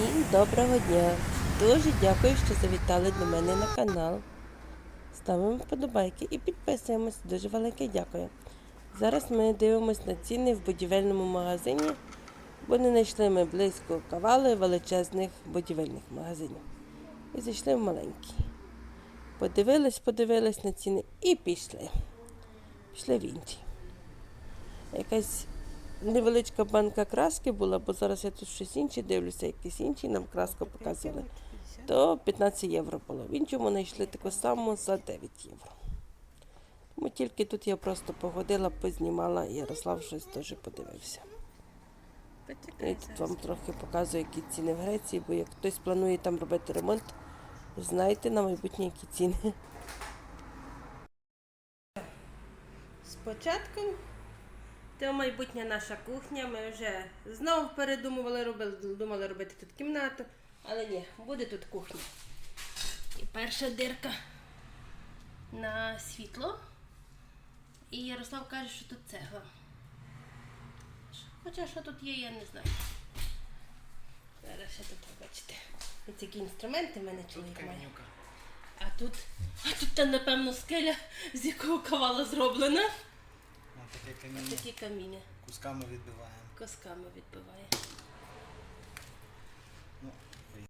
Всім доброго дня! Дуже дякую, що завітали до мене на канал. Ставимо вподобайки і підписуємось. Дуже велике дякую. Зараз ми дивимося на ціни в будівельному магазині, бо не знайшли ми близько кавали величезних будівельних магазинів. І зайшли в маленький. Подивились, подивились на ціни і пішли. Пішли в інший. Якась невеличка банка краски була, бо зараз я тут щось інше дивлюся, якісь інші нам краску показували. То 15 євро було. В іншому знайшли таку саму за 9 євро. Тому тільки тут я просто погодила, познімала, і Ярослав щось теж подивився. І тут вам трохи показую, які ціни в Греції, бо як хтось планує там робити ремонт, знайте на майбутнє, які ціни. Спочатку це майбутня наша кухня. Ми вже знову передумували робили, думали робити тут кімнату, але ні, буде тут кухня. І перша дирка на світло. І Ярослав каже, що тут цегла. Хоча що тут є, я не знаю. Зараз ще тут бачите. Ось такі інструменти в мене чоловік має. А тут, а тут напевно, скеля, з якого кавала зроблена. Таке каміння. Такі каміння Кусками відбиваємо. Кусками відбиває. Ну, ви-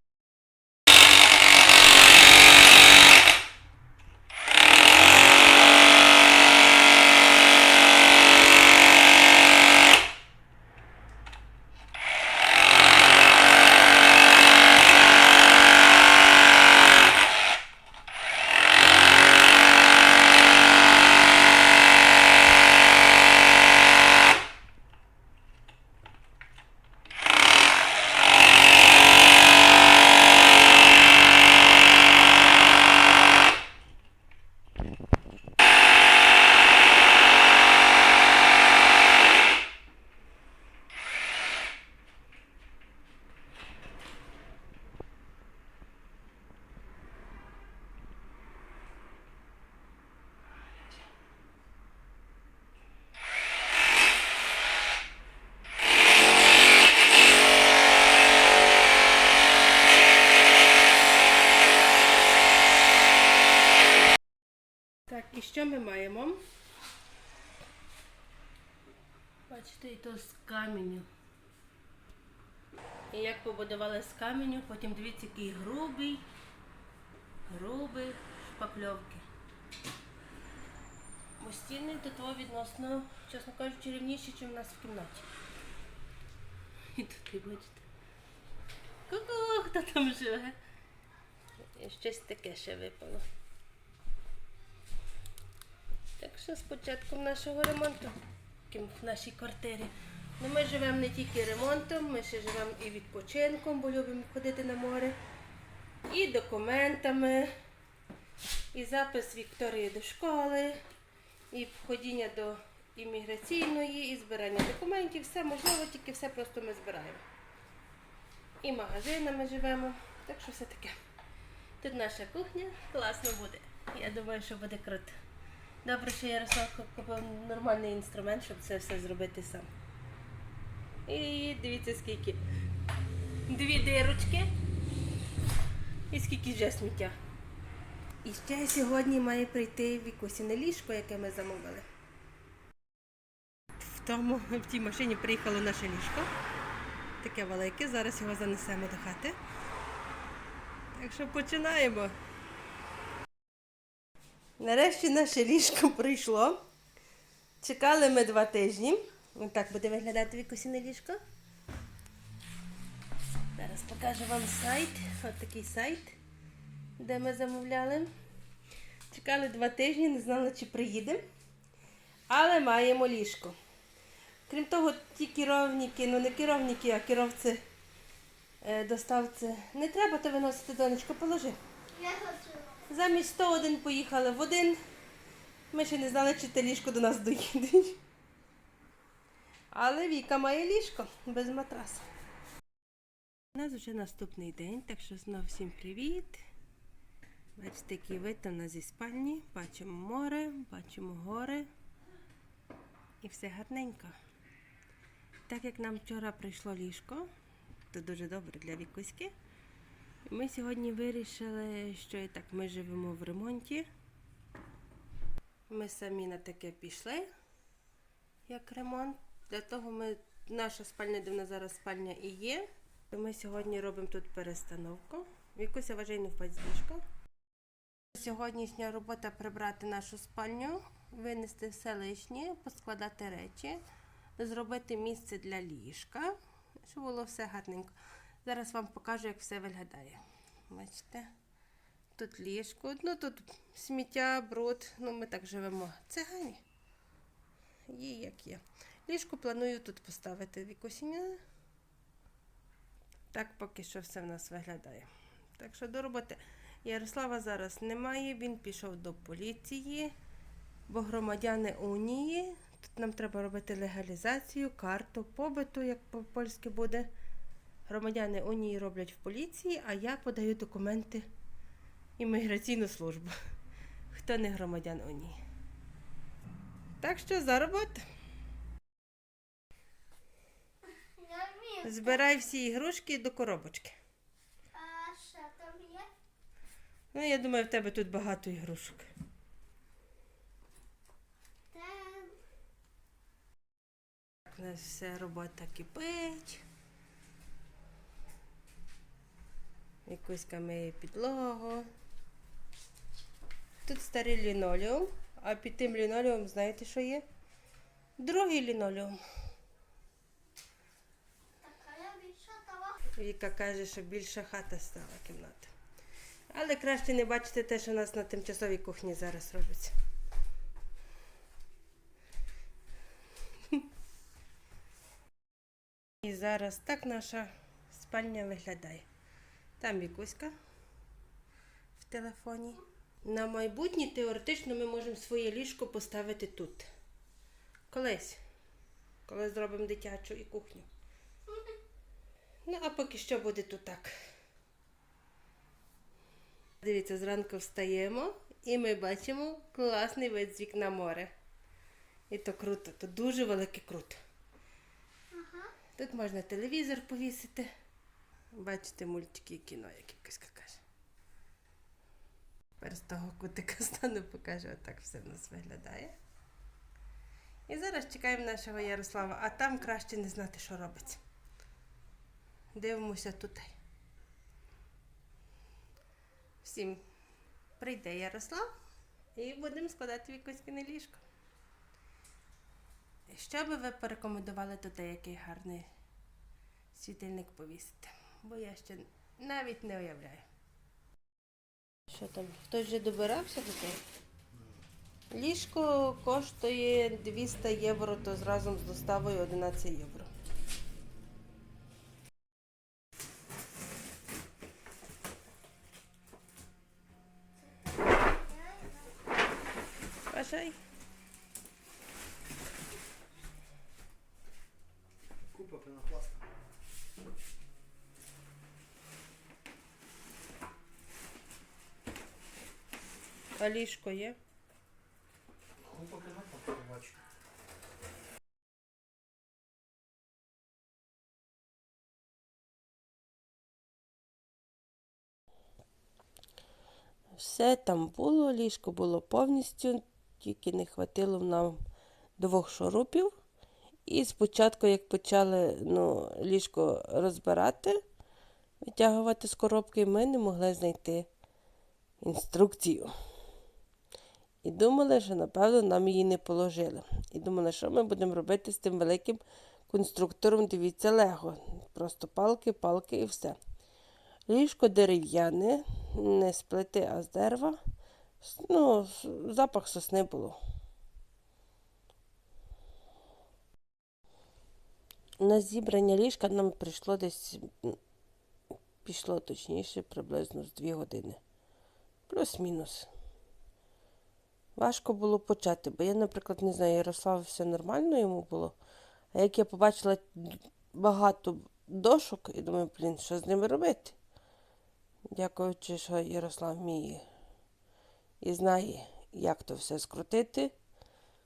Так, і що ми маємо? Бачите, і то з каменю. І як побудували з каменю, потім дивіться, який грубий, грубий шпакльовки. Бо стіни до того відносно, чесно кажучи, рівніші, ніж у нас в кімнаті. І тут, і бачите. Ку-ку, хто там живе? І щось таке ще випало. Так що з початком нашого ремонту в нашій квартирі. Ну, ми живемо не тільки ремонтом, ми ще живемо і відпочинком, бо любимо ходити на море, і документами, і запис Вікторії до школи, і ходіння до імміграційної, і збирання документів. Все можливо, тільки все просто ми збираємо. І магазинами живемо. Так що все таке. Тут наша кухня, класно буде. Я думаю, що буде круто. Добре, що Ярослав купив нормальний інструмент, щоб це все зробити сам. І дивіться скільки. Дві дирочки. І скільки вже сміття. І ще сьогодні має прийти вікусіне ліжко, яке ми замовили. В, тому, в тій машині приїхало наше ліжко. Таке велике. Зараз його занесемо до хати. Так що починаємо. Нарешті наше ліжко прийшло. Чекали ми два тижні. Ось так буде виглядати вікусіне ліжко. Зараз покажу вам сайт. Ось такий сайт, де ми замовляли. Чекали два тижні, не знали, чи приїде. Але маємо ліжко. Крім того, ті керівники, ну не керівники, а керовці е, доставці. Не треба то виносити, донечко, положи. Замість 101 поїхали в один. Ми ще не знали, чи те ліжко до нас доїде. Але Віка має ліжко без матраса. У нас вже наступний день, так що знов всім привіт. Бачите, який вид у нас зі спальні. Бачимо море, бачимо гори. І все гарненько. Так як нам вчора прийшло ліжко, то дуже добре для вікуськи. Ми сьогодні вирішили, що і так ми живемо в ремонті. Ми самі на таке пішли, як ремонт. Для того ми, наша спальня, де в нас зараз спальня і є. Ми сьогодні робимо тут перестановку. Вікуся вважай не впасть. Сьогоднішня робота прибрати нашу спальню, винести все лишнє, поскладати речі, зробити місце для ліжка, щоб було все гарненько. Зараз вам покажу, як все виглядає. Бачите? Тут ліжко, ну тут сміття, бруд, ну ми так живемо. Цигані. Є як є. Ліжко планую тут поставити вікусіння. Так поки що все в нас виглядає. Так що до роботи. Ярослава зараз немає, він пішов до поліції, бо громадяни Унії. Тут нам треба робити легалізацію, карту побиту, як по-польськи буде. Громадяни Унії роблять в поліції, а я подаю документи імміграційну службу. Хто не громадян Унії. Так що за роботу. Збирай всі ігрушки до коробочки. А що там є? Ну, я думаю, в тебе тут багато ігрушок. Там У нас вся робота кипить. Якусь миє підлогу. Тут старий лінолеум, а під тим лінолеум знаєте, що є? Другий лінолеум. Віка каже, що більша хата стала кімната. Але краще не бачити те, що у нас на тимчасовій кухні зараз робиться. І зараз так наша спальня виглядає. Там Вікуська в телефоні. На майбутнє теоретично ми можемо своє ліжко поставити тут. Колись. Коли зробимо дитячу і кухню. Ну, а поки що буде тут так. Дивіться, зранку встаємо і ми бачимо класний вид з вікна море. І то круто, то дуже велике круто. Тут можна телевізор повісити. Бачите мультики і кіно, як якось каже. Тепер з того кутика стану покажу, отак все в нас виглядає. І зараз чекаємо нашого Ярослава, а там краще не знати, що робиться. Дивимося тут. Всім прийде Ярослав і будемо складати вікоськине ліжко. Що би ви порекомендували тут який гарний світильник повісити? Бо я ще навіть не уявляю. Що там? Хтось вже добирався до того? Ліжко коштує 200 євро, то разом з доставою 11 євро. Бажай. Купа пенопласта. А ліжко є? Купа пенопласта бачу. Все там було, ліжко було повністю, тільки не хватило нам двох шурупів. І спочатку, як почали ну, ліжко розбирати, витягувати з коробки, ми не могли знайти інструкцію. І думали, що, напевно, нам її не положили. І думали, що ми будемо робити з тим великим конструктором, дивіться, лего. Просто палки, палки і все. Ліжко дерев'яне, не з плити, а з дерева. Ну, запах сосни було. На зібрання ліжка нам прийшло десь, пішло точніше, приблизно з 2 години. Плюс-мінус. Важко було почати, бо я, наприклад, не знаю, Ярослав все нормально йому було. А як я побачила багато дошок, і думаю, блін, що з ними робити? Дякуючи, що Ярослав вміє і знає, як то все скрутити,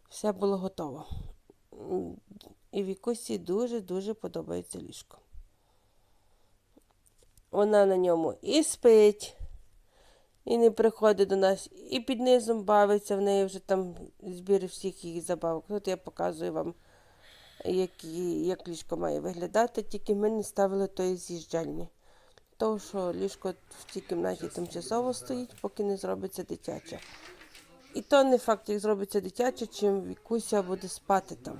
все було готово. І Вікусі дуже-дуже подобається ліжко. вона на ньому і спить, і не приходить до нас, і під низом бавиться, в неї вже там збір всіх її забавок. Тут я показую вам, як, її- як ліжко має виглядати, тільки ми не ставили тої з'їжджальні. Тому що ліжко в цій кімнаті тимчасово стоїть, поки не зробиться дитяче. І то не факт, як зробиться дитяче, чим Вікуся буде спати там.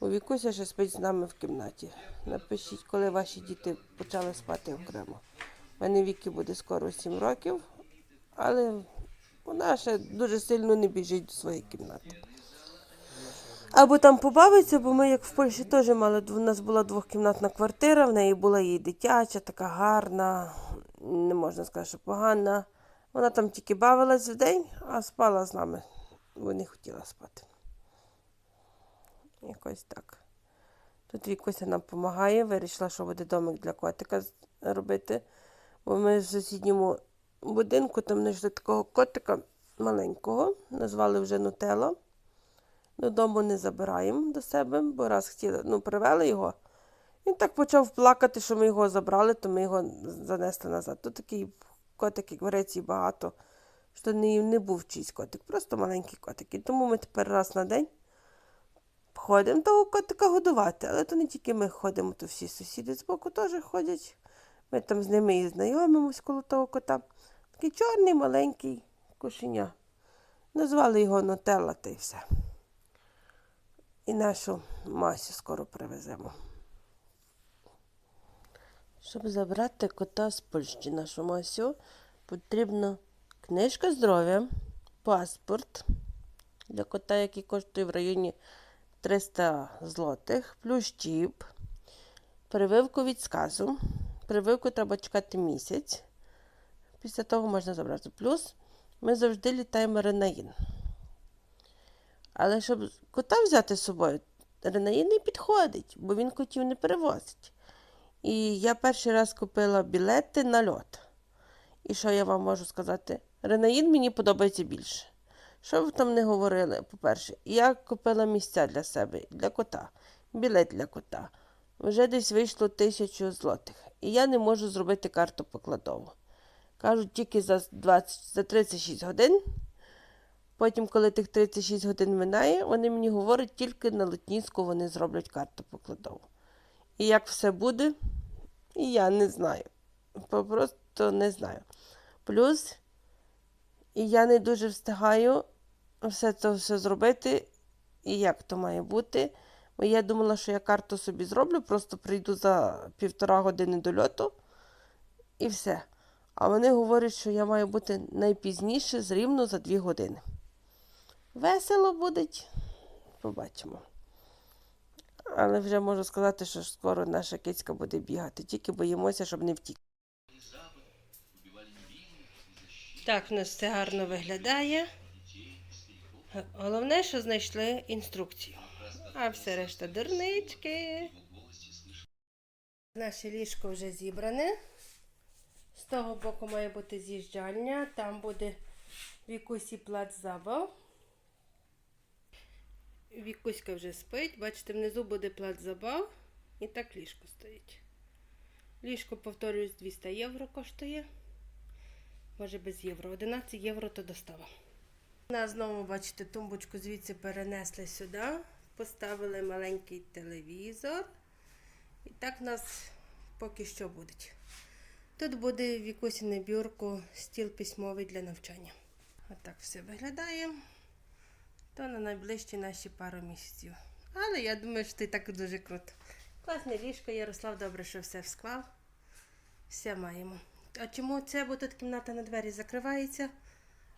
Бо Вікуся ще спить з нами в кімнаті. Напишіть, коли ваші діти почали спати окремо. У мене Вікі буде скоро 7 років, але вона ще дуже сильно не біжить до своєї кімнати. Або там побавиться, бо ми, як в Польщі, теж мали. У нас була двохкімнатна квартира, в неї була її дитяча, така гарна, не можна сказати, що погана. Вона там тільки бавилась в день, а спала з нами, бо не хотіла спати. Якось так. Тут Вікуся нам допомагає, вирішила, що буде домик для котика робити. Бо ми в сусідньому будинку там знайшли такого котика маленького, назвали вже Нутелло. Додому не забираємо до себе, бо раз хотіли, ну, привели його. Він так почав плакати, що ми його забрали, то ми його занесли назад. Тут такий котик, як в Греції багато, що не, не був чийсь котик, просто маленький котик. І тому ми тепер раз на день ходимо того котика годувати. Але то не тільки ми ходимо, то всі сусіди з боку теж ходять. Ми там з ними і знайомимось коло того кота. Такий чорний маленький кошеня. Назвали його Нутелла та й все. І нашу Масю скоро привеземо. Щоб забрати кота з Польщі, нашу Масю, потрібна книжка здоров'я, паспорт для кота, який коштує в районі 300 злотих, плюс чіп, прививку від сказу. Прививку треба чекати місяць. Після того можна забрати. Плюс ми завжди літаємо Ренаїн. Але щоб кота взяти з собою, Ренаїн не підходить, бо він котів не перевозить. І я перший раз купила білети на льот. І що я вам можу сказати? Ренаїн мені подобається більше. Що ви там не говорили, по-перше, я купила місця для себе, для кота, білет для кота. Вже десь вийшло тисячу злотих. І я не можу зробити карту покладову. Кажуть, тільки за, 20, за 36 годин. Потім, коли тих 36 годин минає, вони мені говорять, тільки на Литнівську вони зроблять карту покладову. І як все буде, я не знаю. Просто не знаю. Плюс, і я не дуже встигаю все це все зробити, і як то має бути. Бо я думала, що я карту собі зроблю, просто прийду за півтора години до льоту і все. А вони говорять, що я маю бути найпізніше з рівно за дві години. Весело буде, побачимо. Але вже можу сказати, що скоро наша кицька буде бігати. Тільки боїмося, щоб не втік. Так, в нас все гарно виглядає. Головне, що знайшли інструкцію. А все решта дурнички. Наше ліжко вже зібране. З того боку має бути з'їжджальня, там буде Вікусі плац забав. Вікуська вже спить. Бачите, внизу буде плац забав. І так ліжко стоїть. Ліжко, повторюсь, 200 євро коштує. Може без євро. 11 євро то достава. Нас знову, бачите, тумбочку звідси перенесли сюди. Поставили маленький телевізор. І так у нас поки що буде. Тут буде в Вікусіне бюрку стіл письмовий для навчання. Отак все виглядає. То на найближчі наші пару місяців. Але я думаю, що це так дуже круто. Класне ліжко, Ярослав добре, що все склав. Все маємо. А чому це? Бо тут кімната на двері закривається,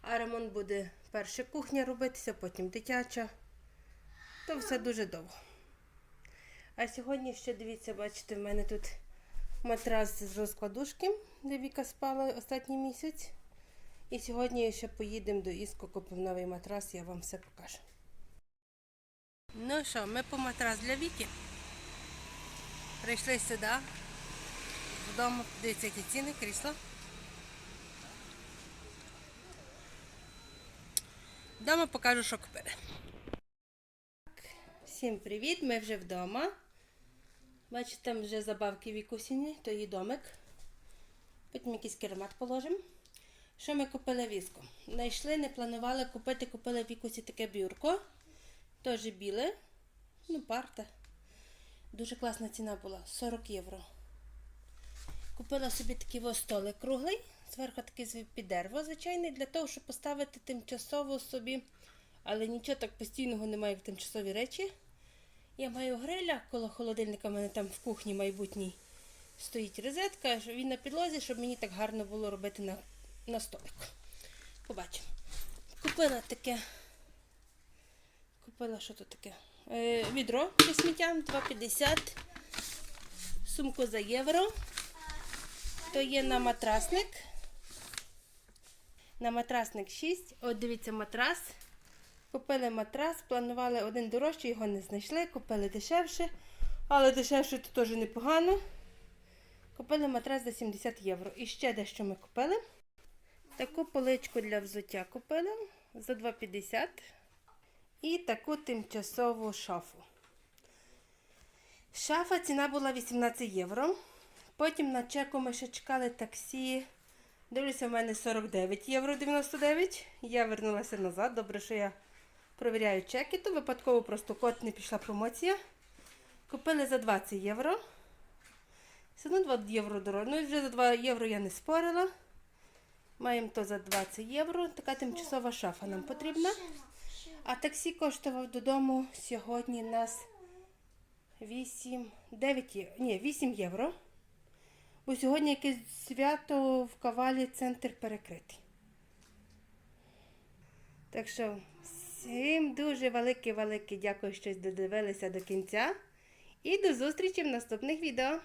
а ремонт буде перша кухня робитися, потім дитяча. То все дуже довго. А сьогодні ще дивіться, бачите, в мене тут матрас з розкладушки, де Віка спала останній місяць. І сьогодні ще поїдемо до Іско, купимо новий матрас, я вам все покажу. Ну що, ми по матрас для Віки. Прийшли сюди. Додому, дивіться, які ціни, крісло. Вдома покажу, що купили. Всім привіт, ми вже вдома. Бачите, там вже забавки вікусіні, то її домик. Потім якийсь керамат положимо. Що ми купили віску? Знайшли, не планували купити, купили в вікусі таке бюрко. Теж біле. Ну, парта. Дуже класна ціна була 40 євро. Купила собі такий столик круглий, зверху такий під дерево, звичайний, для того, щоб поставити тимчасово собі, але нічого так постійного немає, як тимчасові речі. Я маю гриля, коло холодильника в мене там в кухні майбутній стоїть розетка, він на підлозі, щоб мені так гарно було робити на, на столик. Побачимо. Купила таке. Купила що тут таке? Е, відро для сміття 2,50. Сумку за євро. То є на матрасник. На матрасник 6. От дивіться, матрас. Купили матрас, планували один дорожчий, його не знайшли, купили дешевше. Але дешевше то теж непогано. Купили матрас за 70 євро. І ще дещо ми купили. Таку поличку для взуття купили за 2,50. І таку тимчасову шафу. Шафа ціна була 18 євро. Потім на чеку ми ще чекали таксі. Дивлюся, в мене 49 євро 99. Я вернулася назад. Добре, що я провіряю чеки, то випадково просто код не пішла промоція. Купили за 20 євро. Все одно 2 євро дорого. Ну вже за 2 євро я не спорила. Маємо то за 20 євро. Така тимчасова шафа нам потрібна. А таксі коштував додому сьогодні нас 8, 9 євро. Ні, 8 євро. Бо сьогодні якесь свято в кавалі центр перекритий. Так що всім дуже велике-велике дякую, що додивилися до кінця. І до зустрічі в наступних відео.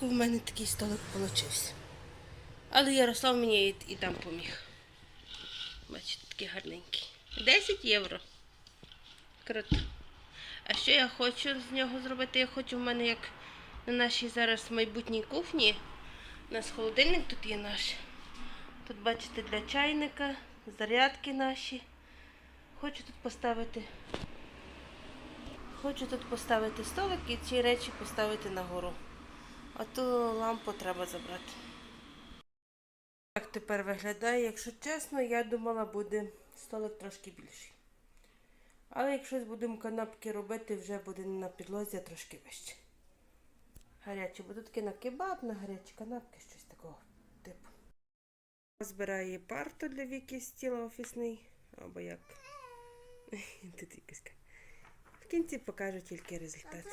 В мене такий столик получився. Але Ярослав мені і там поміг. Бачите, такий гарненький. 10 євро. Круто. А що я хочу з нього зробити? Я хочу в мене як на нашій зараз майбутній кухні. У нас холодильник тут є наш. Тут бачите для чайника, зарядки наші. Хочу тут поставити. Хочу тут поставити столик і ці речі поставити нагору. А ту лампу треба забрати. Так тепер виглядає, якщо чесно, я думала, буде столик трошки більший. Але якщо будемо канапки робити, вже буде на підлозі, трошки вище. Гарячі, бо тут на на гарячі канапки, щось такого. Збирає парту для Віки стіл офісний, або як. Тут. В кінці покажу тільки результат.